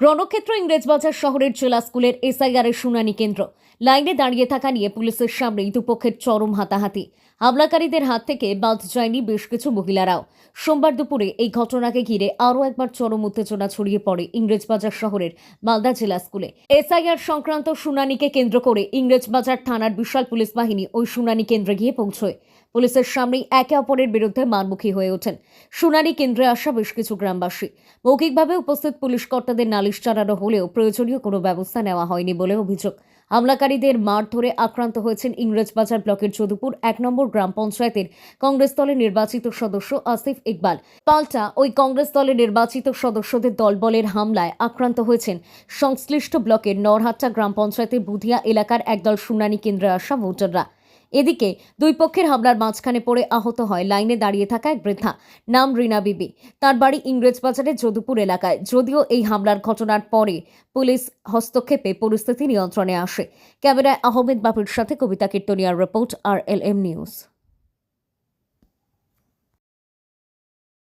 রণক্ষেত্র ইংরেজবাজার শহরের জেলা স্কুলের এসআইআর এর শুনানি কেন্দ্র। লাইনে দাঁড়িয়ে থাকা নিয়ে পুলিশের সামনেই দুপক্ষের চরম হাতাহাতি। হামলাকারীদের হাত থেকে বাদ যায়নি বেশ কিছু মহিলারাও। সোমবার দুপুরে এই ঘটনাকে ঘিরে আরও একবার চরম উত্তেজনা ছড়িয়ে পড়ে ইংরেজবাজার শহরের মালদা জেলা স্কুলে। এসআইআর সংক্রান্ত শুনানিকে কেন্দ্র করে ইংরেজবাজার থানার বিশাল পুলিশ বাহিনী ওই শুনানি কেন্দ্রে গিয়ে পৌঁছয়। পুলিশের সামনেই একে অপরের বিরুদ্ধে মারমুখী হয়ে ওঠেন। শুনানি কেন্দ্রে আসা বেশ কিছু গ্রামবাসী। মৌখিকভাবে উপস্থিত পুলিশ কর্তাদের নালিশ চালানো হলেও প্রয়োজনীয় কোনো ব্যবস্থা নেওয়া হয়নি বলে অভিযোগ। হামলাকারীদের মার ধরে আক্রান্ত হয়েছেন ইংরেজবাজার ব্লকের যদুপুর এক নম্বর গ্রাম পঞ্চায়েতের কংগ্রেস দলের নির্বাচিত সদস্য আসিফ ইকবাল। পাল্টা ওই কংগ্রেস দলের নির্বাচিত সদস্যদের দলবলের হামলায় আক্রান্ত হয়েছেন সংশ্লিষ্ট ব্লকের নরহাট্টা গ্রাম পঞ্চায়েতের বুধিয়া এলাকার একদল শুনানি কেন্দ্রে আসা ভোটাররা। এদিকে দুই পক্ষের হামলার মাঝখানে পড়ে আহত হয়, লাইনে দাঁড়িয়ে থাকা এক বৃদ্ধা। নাম রিনা বিবি। তার বাড়ি ইংরেজবাজারের যদুপুর এলাকায়। যদিও এই হামলার ঘটনার পরে পুলিশ হস্তক্ষেপে পরিস্থিতি নিয়ন্ত্রণে আসে। ক্যামেরায় আহমেদ বাবুর সাথে Kabita কীর্তনিয়ার report, R L M news.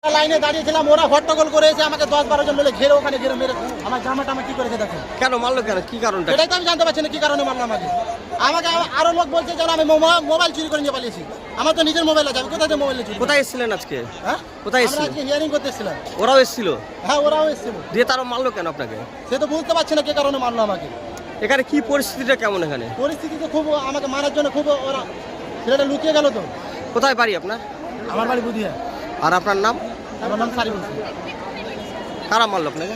লাইনে দাঁড়িয়েছিলাম ওরা হট্টগোল করেছে আমাকে দশ বারো জন মিলে ঘিরে ওখানে ঘিরে মেরে আমার জামা টামা কি করেছে দেখেন? কেন মারলো কেন? কি কারণটা? সেটাই তো আমি জানতে পারছি না কি কারণে মারলো আমাকে? আমাকে আরও লোক বলছে যেন আমি মোবাইল চুরি করে নিয়ে পালিয়েছি। আমার তো নিজের মোবাইল আছে আমি কোথায় মোবাইল চুরি কোথায় এসেছিলেন আজকে? হ্যাঁ? কোথায় আমরা এসেছিলেন? আজকে হিয়ারিং করতে এসেছিলাম। ওরাও এসেছিল? হ্যাঁ ওরাও এসেছিল। দিয়ে তারা মারলো কেন আপনাকে? সে তো বুঝতে পারছি না কি কারণে মারলো আমাকে। এখানে কি পরিস্থিতিটা কেমন এখানে? পরিস্থিতি তো খুব আমাকে মারার জন্য খুব ওরা ছেলেটা লুকিয়ে গেল তো। কোথায় বাড়ি আপনার? আমার বাড়ি বুঝিয়ে আর আপনার নাম? আমার নাম কারা মারলো আপনাকে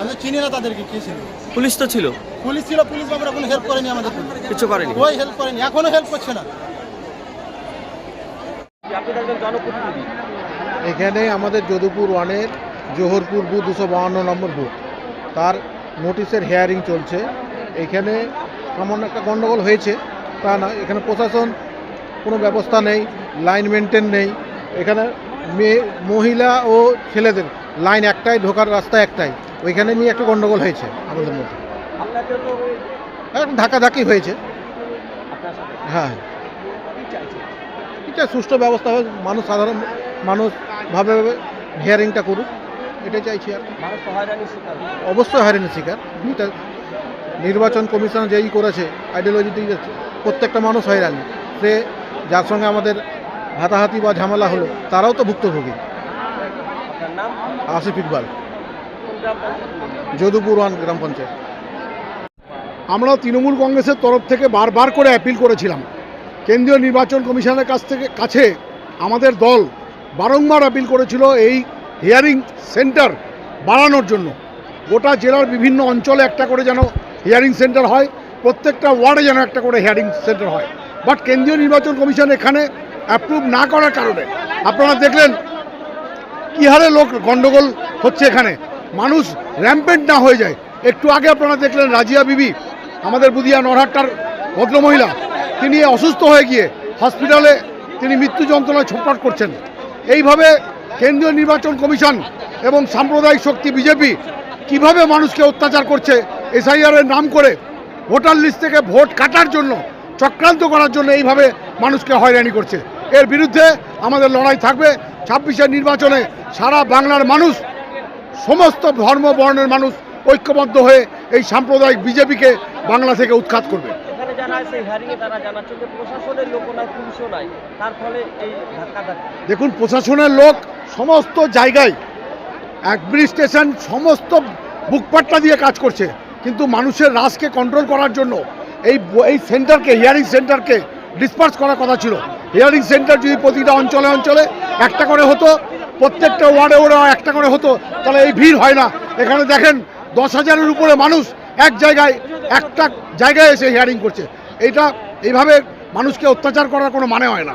আমি চিনি না তাদেরকে কি ছিল? পুলিশ তো ছিল। পুলিশ ছিল পুলিশ বাবুরা কোনো হেল্প করেনি আমাদের কিছু করেনি। ওই হেল্প করেনি এখনও হেল্প করছে না। এখানে আমাদের যদুপুর ওয়ানের জোহরপুর বুথ দুশো বাহান্ন নম্বর বুথ। তার নোটিশের হেয়ারিং চলছে। এখানে সামান্য একটা গণ্ডগোল হয়েছে তা না এখানে প্রশাসন কোনো ব্যবস্থা নেই লাইন মেনটেন নেই। এখানে মেয়ে মহিলা ও ছেলেদের। লাইন একটাই ঢোকার রাস্তা একটাই। ওইখানে নিয়ে একটা গণ্ডগোল হয়েছে আমাদের মধ্যে। ধাক্কাধাক্কি হয়েছে। হ্যাঁ। এটা সুষ্ঠু ব্যবস্থা হোক মানুষ সাধারণ মানুষ ভাবে ভাবে হিয়ারিংটা করুক এটাই চাইছি আর তো হয়রানির শিকার। হচ্ছে। অবশ্যই হয়রানি শিকার। এটা নির্বাচন কমিশন যেই করেছে আইডিওলজি দিয়ে প্রত্যেকটা মানুষ হয়রানি। সে যার সঙ্গে আমাদের হাতাহাতি বা ঝামেলা হলো তারাও তো ভুক্তভোগী। আসিফ ইকবাল। যদুপুর ওয়ান গ্রাম পঞ্চায়েত। আমরা তৃণমূল কংগ্রেসের তরফ থেকে বারবার করে অ্যাপিল করেছিলাম। কেন্দ্রীয় নির্বাচন কমিশনের কাছ থেকে কাছে আমাদের দল বারংবার অ্যাপিল করেছিল এই হিয়ারিং সেন্টার বাড়ানোর জন্য। গোটা জেলার বিভিন্ন অঞ্চলে একটা করে যেন হিয়ারিং সেন্টার হয় প্রত্যেকটা ওয়ার্ডে যেন একটা করে হিয়ারিং সেন্টার হয়। বাট কেন্দ্রীয় নির্বাচন কমিশন এখানে অ্যাপ্রুভ না করার কারণে। আপনারা দেখলেন কী হারে লোক গন্ডগোল হচ্ছে এখানে। মানুষ র্যাম্পেন্ট না হয়ে যায়। একটু আগে আপনারা দেখলেন রাজিয়া বিবি, আমাদের বুদিয়া নরহাট্টার ভদ্রমহিলা, তিনি অসুস্থ হয়ে গিয়ে হসপিটালে তিনি মৃত্যু যন্ত্রণায় ছটফট করছেন। এইভাবে কেন্দ্রীয় নির্বাচন কমিশন এবং সাম্প্রদায়িক শক্তি বিজেপি কীভাবে মানুষকে অত্যাচার করছে এসআইআর এর নাম করে ভোটার লিস্ট থেকে ভোট কাটার জন্য, চক্রান্ত করার জন্য এইভাবে মানুষকে হয়রানি করছে। এর বিরুদ্ধে আমাদের লড়াই থাকবে। ছাব্বিশের নির্বাচনে সারা বাংলার মানুষ সমস্ত ধর্ম বর্ণের মানুষ ঐক্যবদ্ধ হয়ে এই সাম্প্রদায়িক বিজেপিকে বাংলা থেকে উৎখাত করবে। দেখুন প্রশাসনের লোক সমস্ত জায়গায় অ্যাডমিনিস্ট্রেশন সমস্ত বুকপাট্টা দিয়ে কাজ করছে। কিন্তু মানুষের রাশকে কন্ট্রোল করার জন্য এই এই সেন্টারকে হিয়ারিং সেন্টারকে ডিসপার্স করার কথা ছিল। হিয়ারিং সেন্টার যদি প্রতিটা অঞ্চলে অঞ্চলে একটা করে হতো, প্রত্যেকটা ওয়ার্ডে ওরা একটা করে হতো, তাহলে এই ভিড় হয় না। এখানে দেখেন, দশ হাজারের উপরে মানুষ এক জায়গায়, একটা জায়গায় এসে হিয়ারিং করছে। এটা এইভাবে মানুষকে অত্যাচার করার কোনো মানে হয় না।